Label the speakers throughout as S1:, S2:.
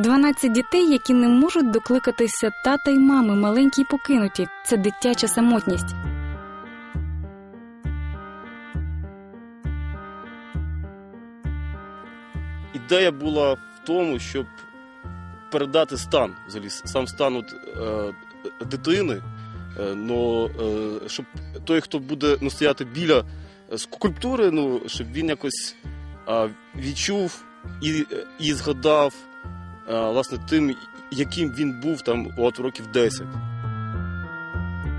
S1: 12 дітей, які не можуть докликатися тата й мами, маленькі й покинуті. Це дитяча самотність.
S2: Ідея була в тому, щоб передати стан, взагалі, сам стан от, е, дитини, е, но, е, щоб той, хто буде ну, стояти біля скульптури, ну, щоб він якось е, відчув і, і згадав е, власне тим, яким він був там от років 10.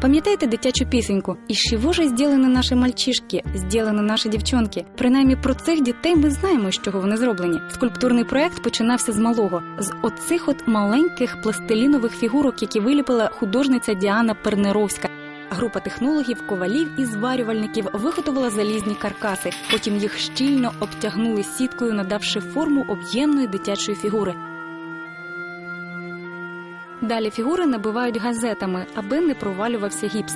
S1: Пам'ятаєте дитячу пісеньку? І чого ж зроблені наші мальчишки, зроблені наші дівчонки? Принаймні про цих дітей ми знаємо, з чого вони зроблені. Скульптурний проект починався з малого, з оцих от маленьких пластилінових фігурок, які виліпила художниця Діана Пернеровська. Група технологів, ковалів і зварювальників виготовила залізні каркаси. Потім їх щільно обтягнули сіткою, надавши форму об'ємної дитячої фігури. Далі фігури набивають газетами, аби не провалювався гіпс.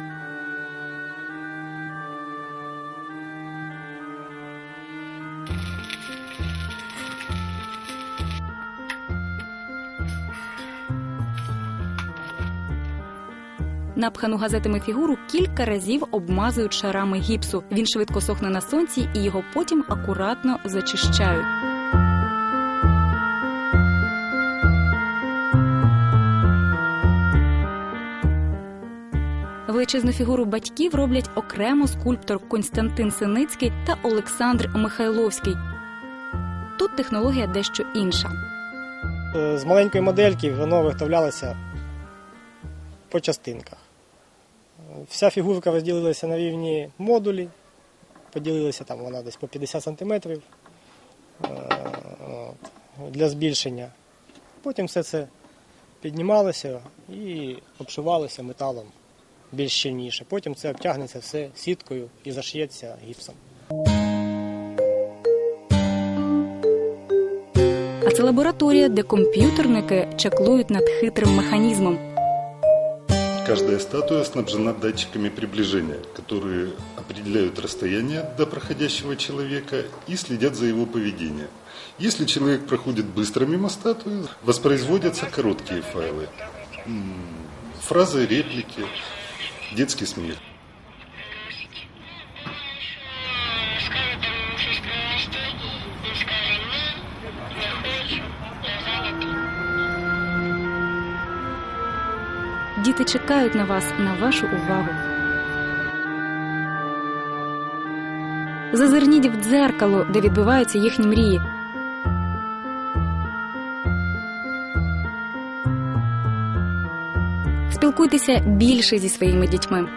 S1: Напхану газетами фігуру кілька разів обмазують шарами гіпсу. Він швидко сохне на сонці і його потім акуратно зачищають. Величезну фігуру батьків роблять окремо скульптор Константин Синицький та Олександр Михайловський. Тут технологія дещо інша.
S3: Е, З маленької модельки воно виготовлялося по частинках. Е, Вся фігурка розділилася на рівні модулі, поділилася там вона десь по 50 см для збільшення. Потім все це піднімалося і обшивалося металом більш щільніше. Потім це обтягнеться все сіткою і зашиється гіпсом.
S1: А це лабораторія, де комп'ютерники чаклують над хитрим механізмом.
S4: Каждая статуя снабжена датчиками приближения, которые определяют расстояние до проходящего человека и следят за его поведением. Если человек проходит быстро мимо статуи, воспроизводятся короткие файлы. М, Фразы, реплики, детский смех.
S1: Діти чекають на вас, на вашу увагу. Зазирніть в дзеркало, де відбуваються їхні мрії. Спілкуйтеся більше зі своїми дітьми.